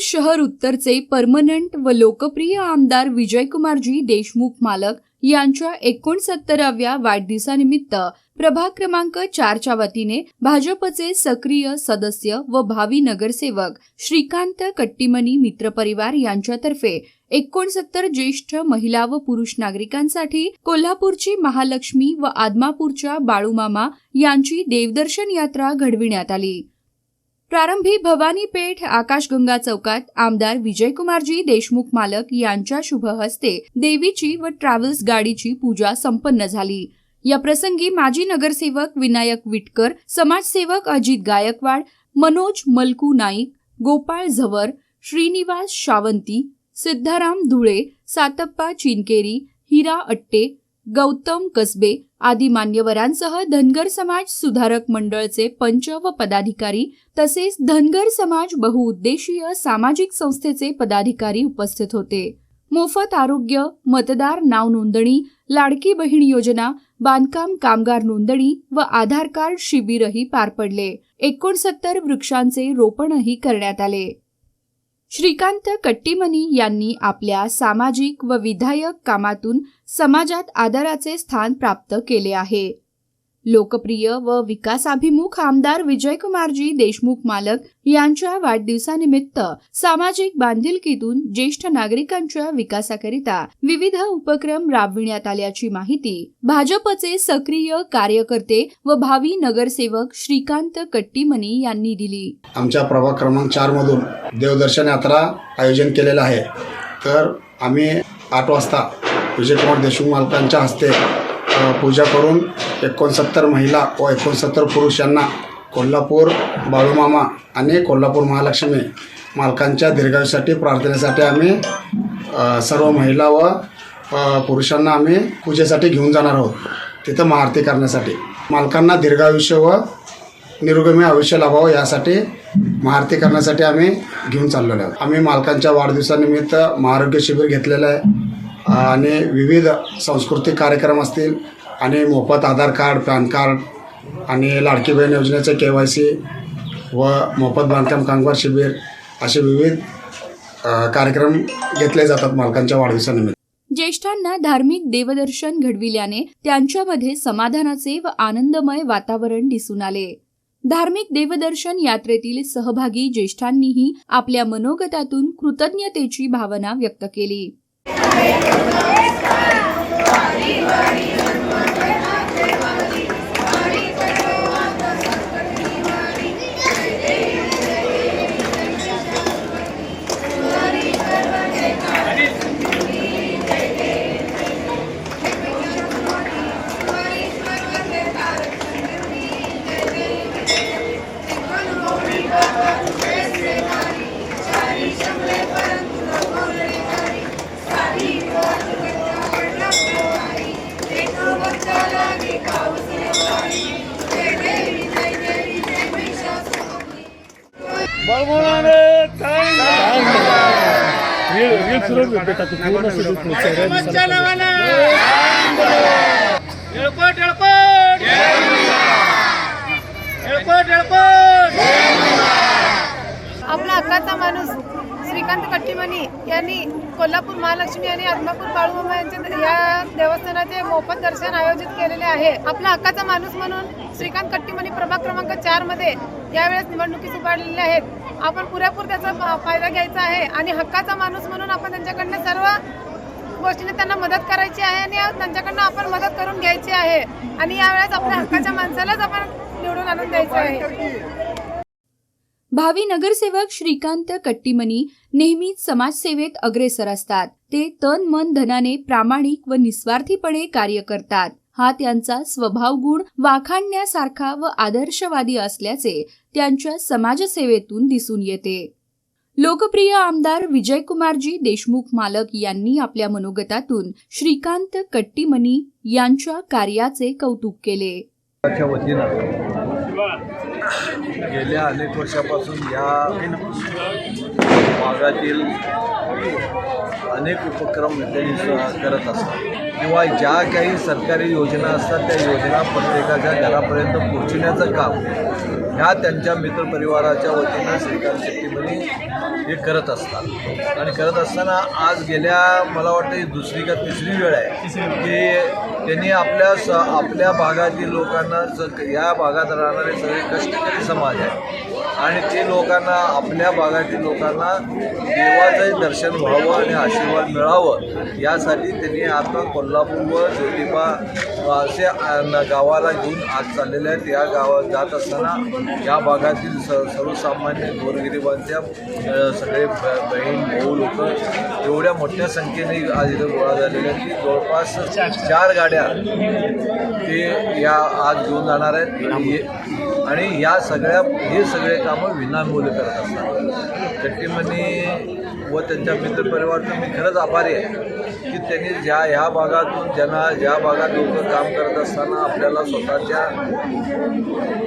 शहर उत्तरचे परमनंट व लोकप्रिय आमदार विजयकुमारजी देशमुख मालक यांच्या एकोणसत्तराव्या वाढदिवसानिमित्त प्रभाग क्रमांक चारच्या वतीने भाजपचे सक्रिय सदस्य व भावी नगरसेवक श्रीकांत कट्टीमनी मित्रपरिवार यांच्यातर्फे एकोणसत्तर ज्येष्ठ महिला व पुरुष नागरिकांसाठी कोल्हापूरची महालक्ष्मी व आदमापूरच्या बाळूमामा यांची देवदर्शन यात्रा घडविण्यात आली. प्रारंभी भवानी पेठ आकाशगंगा चौकात आमदार विजयकुमारजी देशमुख मालक यांच्या शुभ हस्ते देवीची व ट्रॅव्हल्स गाडीची पूजा संपन्न झाली. या प्रसंगी माजी नगरसेवक विनायक विटकर समाजसेवक अजित गायकवाड मनोज मलकू नाईक गोपाळ झवर श्रीनिवास शावंती सिद्धाराम धुळे सातप्पा चिनकेरी हिरा अट्टे गौतम कसबे आदी मान्यवरांसह धनगर समाज सुधारक मंडळचे पंच व पदाधिकारी तसेच धनगर समाज बहुउद्देशीय सामाजिक संस्थेचे पदाधिकारी उपस्थित होते. मोफत आरोग्य मतदार नाव नोंदणी लाडकी बहीण योजना बांधकाम कामगार नोंदणी व आधार कार्ड शिबिरही पार पडले. एकोणसत्तर वृक्षांचे रोपणही करण्यात आले. श्रीकांत कट्टीमनी यांनी आपल्या सामाजिक व विधायक कामातून समाजात आदराचे स्थान प्राप्त केले आहे. लोकप्रिय व विकासाभिमुख आमदार विजयकुमारजी देशमुख मालक यांच्या वाढदिवसानिमित्त सामाजिक बांधिलकीतून ज्येष्ठ नागरिकांच्या विकासाकरिता विविध उपक्रम राबविण्यात आल्याची माहिती भाजपचे सक्रिय कार्यकर्ते व भावी नगरसेवक श्रीकांत कट्टीमनी यांनी दिली. आमच्या प्रभाग क्रमांक चारमधून देवदर्शन यात्रा आयोजन केलेलं आहे. तर आम्ही आठ वाजता विजयकुमार देशमुख मालकांच्या हस्ते पूजा करून एकोणसत्तर महिला व एकोणसत्तर पुरुष यांना कोल्हापूर बाळूमामा आणि कोल्हापूर महालक्ष्मी मालकांच्या दीर्घायुसाठी प्रार्थनेसाठी आम्ही सर्व महिला व पुरुषांना आम्ही पूजेसाठी घेऊन जाणार आहोत. तिथं महाआरती करण्यासाठी. मालकांना दीर्घायुष्य व निरोगमी आयुष्य लाभावं यासाठी महाआरती करण्यासाठी आम्ही घेऊन चाललेलो आहोत. आम्ही मालकांच्या वाढदिवसानिमित्त महाआरोग्य शिबिर घेतलेलं आहे. आणि विविध सांस्कृतिक कार्यक्रम असतील आणि मोफत आधार कार्ड पॅन कार्ड आणि लाडकी बहीण योजनेचे के वाय सी व मोफत बांधकाम कामगार शिबिर असे विविध कार्यक्रम घेतले जातात मालकांच्या वाढदिवसानिमित्त ज्येष्ठांना धार्मिक देवदर्शन घडविल्याने त्यांच्यामध्ये समाधानाचे व आनंदमय वातावरण दिसून आले. धार्मिक देवदर्शन यात्रेतील सहभागी ज्येष्ठांनीही आपल्या मनोगतातून कृतज्ञतेची भावना व्यक्त केली. Arriba, arriba, आपला हक्काचा माणूस श्रीकांत कट्टीमणी यांनी कोल्हापूर महालक्ष्मी आणि आदमापूर बाळूमामा यांच्या या देवस्थानाचे मोफत दर्शन आयोजित केलेले आहे. आपला हक्काचा माणूस म्हणून श्रीकांत कट्टीमणी प्रभाग क्रमांक चारमध्ये यावेळेस निवडणुकीस उभारलेले आहेत. आपण पुरेपूर त्याचा फायदा घ्यायचा आहे आणि हक्काचा माणूस म्हणून आपण त्यांच्याकडनं सर्व गोष्टीने त्यांना मदत करायची आहे आणि त्यांच्याकडनं आपण मदत करून घ्यायची आहे. आणि यावेळेस आपल्या हक्काच्या माणसालाच आपण निवडून आणून द्यायचं आहे. भावी नगरसेवक श्रीकांत कट्टीमनी नेहमीच समाजसेवेत अग्रेसर असतात. ते तन मन धनाने प्रामाणिक व निस्वार्थीपणे कार्य करतात. हा त्यांचा स्वभाव गुण वाखाणण्यासारखा व आदर्शवादी असल्याचे त्यांच्या समाजसेवेतून दिसून येते. लोकप्रिय आमदार विजयकुमारजी देशमुख मालक यांनी आपल्या मनोगतातून श्रीकांत कट्टीमनी यांच्या कार्याचे कौतुक केले. गेल्या अनेक वर्षापासून या भागातील अनेक उपक्रम त्यांनी करत असतात. किंवा ज्या काही सरकारी योजना असतात त्या योजना प्रत्येकाच्या घरापर्यंत पोहोचण्याचं काम ह्या त्यांच्या मित्रपरिवाराच्या वतीनं श्रीकांत शेट्टीमध्ये हे करत असतात. आणि करत असताना आज गेल्या मला वाटतं ही दुसरी का तिसरी वेळ आहे की त्यांनी आपल्या स आपल्या भागातील लोकांना स या भागात राहणारे सगळे कष्टकरी समाज आहे. आणि ते लोकांना आपल्या भागातील लोकांना देवाचंही दर्शन व्हावं आणि आशीर्वाद मिळावं यासाठी त्यांनी आता कोल्हापूर व ज्योतिबा असे गावाला घेऊन आज चाललेले आहेत. या गावात जात असताना या भागातील स सर्वसामान्य गोरगिरिबांच्या सगळे बहीण भाऊ लोक एवढ्या मोठ्या संख्येने आज इथं गोळा झालेले आहेत. की जवळपास चार गाड्या ते या आज घेऊन जाणार आहेत. आणि या सगळ्या हे सगळे कामं विनामूल्य करत असतात. चट्टीमनी व त्यांच्या मित्रपरिवारचं मी खरंच आभारी आहे की त्यांनी ज्या ह्या भागातून ज्यांना ज्या भागात लोक काम करत असताना आपल्याला स्वतःच्या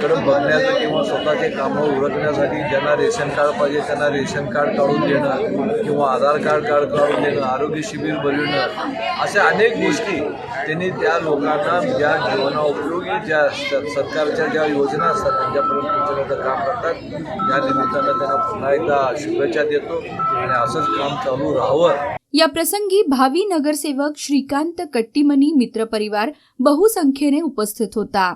कडे बघण्याचं किंवा स्वतःचे कामं उरकण्यासाठी ज्यांना रेशन कार्ड पाहिजे त्यांना रेशन कार्ड काढून देणं किंवा आधार कार्ड कार्ड काढून देणं आरोग्य शिबिर भरविणं अशा अनेक गोष्टी त्यांनी त्या लोकांना ज्या जीवनाउपयोगी ज्या सरकारच्या ज्या योजना असतात त्यांच्यापर्यंत पोहोचण्याचं काम करतात. या निमित्तानं त्यांना पुन्हा एकदा शुभेच्छा देतो आणि असंच काम चालू राहावं. या प्रसंगी भावी नगरसेवक श्रीकांत कट्टीमनी मित्रपरिवार बहुसंख्येने उपस्थित होता.